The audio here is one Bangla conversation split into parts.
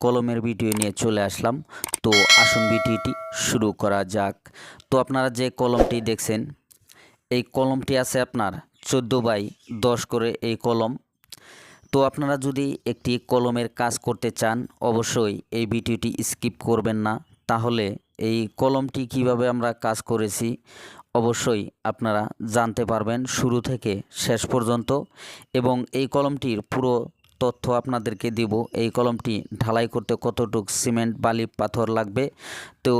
কলমের ভিডিও নিয়ে চলে আসলাম। তো আসুন ভিডিওটি শুরু করা যাক। তো আপনারা যে কলমটি দেখছেন, এই কলমটি আছে আপনার চোদ্দ বাই দশ করে এই কলম। তো আপনারা যদি একটি কলমের কাজ করতে চান, অবশ্যই এই ভিডিওটি স্কিপ করবেন না। তাহলে এই কলমটি কীভাবে আমরা কাজ করেছি, অবশ্যই আপনারা জানতে পারবেন শুরু থেকে শেষ পর্যন্ত। এবং এই কলমটির পুরো তথ্য আপনাদেরকে দিব। এই কলমটি ঢালাই করতে কতটুক সিমেন্ট, বালি, পাথর লাগবে, তো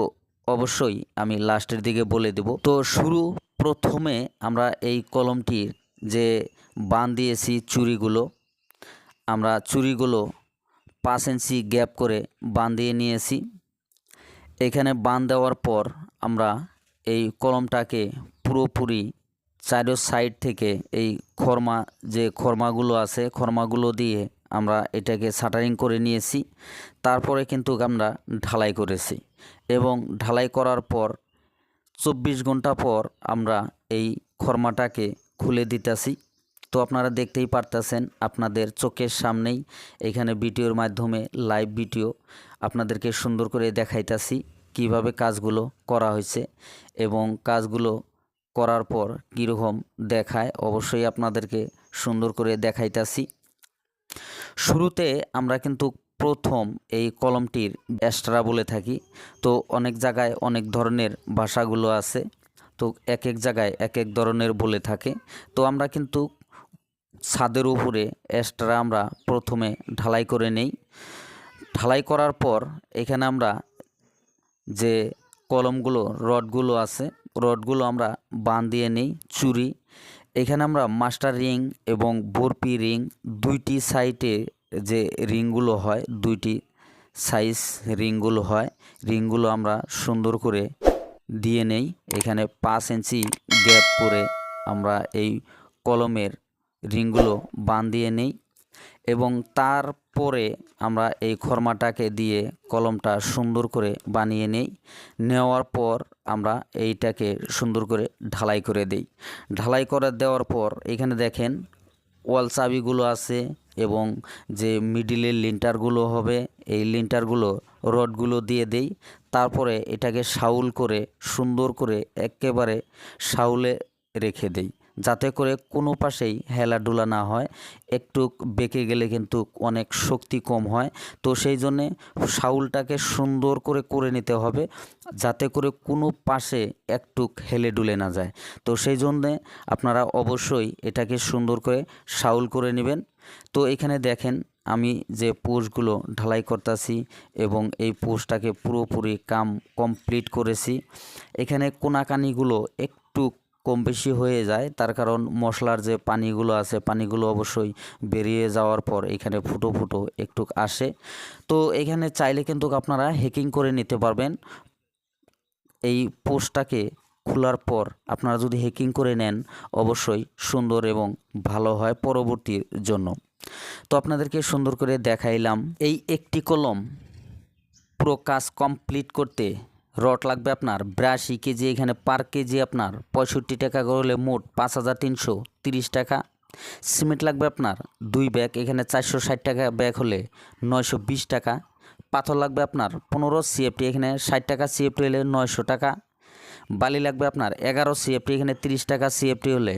অবশ্যই আমি লাস্টের দিকে বলে দেব। তো শুরু প্রথমে আমরা এই কলমটির যে বান দিয়েছি চুরিগুলো, আমরা চুরিগুলো পাঁচ ইঞ্চি গ্যাপ করে বান দিয়ে নিয়েছি। এখানে বান দেওয়ার পর আমরা এই কলমটাকে পুরোপুরি চারো সাইড থেকে এই খরমা, যে খরমাগুলো আছে, খরমাগুলো দিয়ে আমরা এটাকে শাটারিং করে নিয়েছি। তারপরে কিন্তু আমরা ঢালাই করেছি এবং ঢালাই করার পর চব্বিশ ঘণ্টা পর আমরা এই খরমাটাকে খুলে দিতেছি। তো আপনারা দেখতেই পারতেছেন আপনাদের চোখের সামনেই এখানে ভিডিওর মাধ্যমে লাইভ ভিডিও আপনাদেরকে সুন্দর করে দেখাইতাছি কীভাবে কাজগুলো করা হয়েছে এবং কাজগুলো করার পর কীরকম দেখায়, অবশ্যই আপনাদেরকে সুন্দর করে দেখাইতাছি। শুরুতে আমরা কিন্তু প্রথম এই কলমটির এক্সট্রা বলে থাকি। তো অনেক জায়গায় অনেক ধরনের ভাষাগুলো আছে। তো এক এক জায়গায় এক এক ধরনের বলে থাকে। তো আমরা কিন্তু ছাদের উপরে এক্সট্রা আমরা প্রথমে ঢালাই করে নেই। ঢালাই করার পর এখানে আমরা যে কলমগুলো, রডগুলো আছে রডগুলো আমরা বান দিয়ে নেই, চুরি। এখানে আমরা মাস্টার রিং এবং বরপি রিং দুইটি সাইটে যে রিংগুলো হয়, দুইটি সাইজ রিংগুলো হয়, রিংগুলো আমরা সুন্দর করে দিয়ে নেই। এখানে পাঁচ ইঞ্চি গ্যাপ করে আমরা এই কলমের রিংগুলো বান দিয়ে নেই। এবং তারপরে আমরা এই খরমাটাকে দিয়ে কলমটা সুন্দর করে বানিয়ে নেই। নেওয়ার পর আমরা এইটাকে সুন্দর করে ঢালাই করে দেই। ঢালাই করে দেওয়ার পর এখানে দেখেন ওয়াল চাবিগুলো আছে এবং যে মিডিলের লিন্টারগুলো হবে, এই লিন্টারগুলো রডগুলো দিয়ে দেই। তারপরে এটাকে শাউল করে সুন্দর করে একেবারে শাউলে রেখে দেই। যাতে করে কোনো পাশেই হেলাডুলা না হয়, একটু বেঁকে গেলে কিন্তু অনেক শক্তি কম হয়। তো সেই জন্যে শাউলটাকে সুন্দর করে করে নিতে হবে, যাতে করে কোনো পাশে একটু হেলে ডুলে না যায়। তো সেই জন্যে আপনারা অবশ্যই এটাকে সুন্দর করে শাউল করে নেবেন। তো এখানে দেখেন, আমি যে পোস্টগুলো ঢালাই করতেছি এবং এই পোস্টটাকে পুরোপুরি কাম কমপ্লিট করেছি। এখানে কোনাকানিগুলো একটু কম বেশি হয়ে যায়। তার কারণ মশলার যে পানিগুলো আছে, পানিগুলো অবশ্যই বেরিয়ে যাওয়ার পর এখানে ফুটো ফুটো একটু আসে। তো এখানে চাইলে কিন্তু আপনারা হ্যাকিং করে নিতে পারবেন। এই পোস্টটাকে খোলার পর আপনারা যদি হ্যাকিং করে নেন, অবশ্যই সুন্দর এবং ভালো হয় পরবর্তীর জন্য। তো আপনাদেরকে সুন্দর করে দেখাইলাম। এই একটি কলম পুরো কাজ কমপ্লিট করতে রড লাগবে আপনার। বিরাশি কেজি এখানে পার কেজি আপনার। পঁয়ষট্টি টাকা করলে মোট পাঁচ হাজার তিনশো তিরিশ টাকা। সিমেন্ট লাগবে আপনার দুই ব্যাগ, এখানে চারশো ষাট টাকা ব্যাগ হলে নয়শো বিশ টাকা। পাথর লাগবে আপনার পনেরো সিএফটি, এখানে ষাট টাকা সিএফটি হলে নয়শো টাকা। বালি লাগবে আপনার এগারো সিএফটি, এখানে তিরিশ টাকা সিএফটি হলে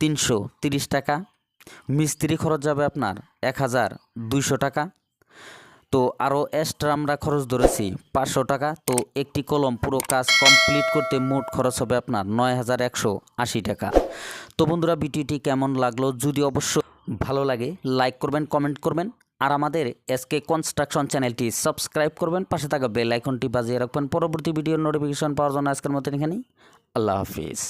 তিনশো তিরিশ টাকা। মিস্ত্রি খরচ যাবে আপনার এক হাজার দুইশো টাকা। তো আরও এক্সট্রা আমরা খরচ ধরেছি পাঁচশো টাকা। তো একটি কলম পুরো কাজ কমপ্লিট করতে মোট খরচ হবে আপনার নয় হাজার একশো আশি টাকা। তো বন্ধুরা, ভিডিওটি কেমন লাগল যদি অবশ্য ভালো লাগে লাইক করবেন কমেন্ট করবেন। আর আমাদের এসকে কনস্ট্রাকশন চ্যানেলটি সাবস্ক্রাইব করবেন। পাশে থাকা বেল আইকনটি বাজিয়ে রাখবেন। পরবর্তী ভিডিওর নোটিফিকেশন পাওয়ার জন্য আজকের মতন এখানেই। আল্লাহ হাফিজ।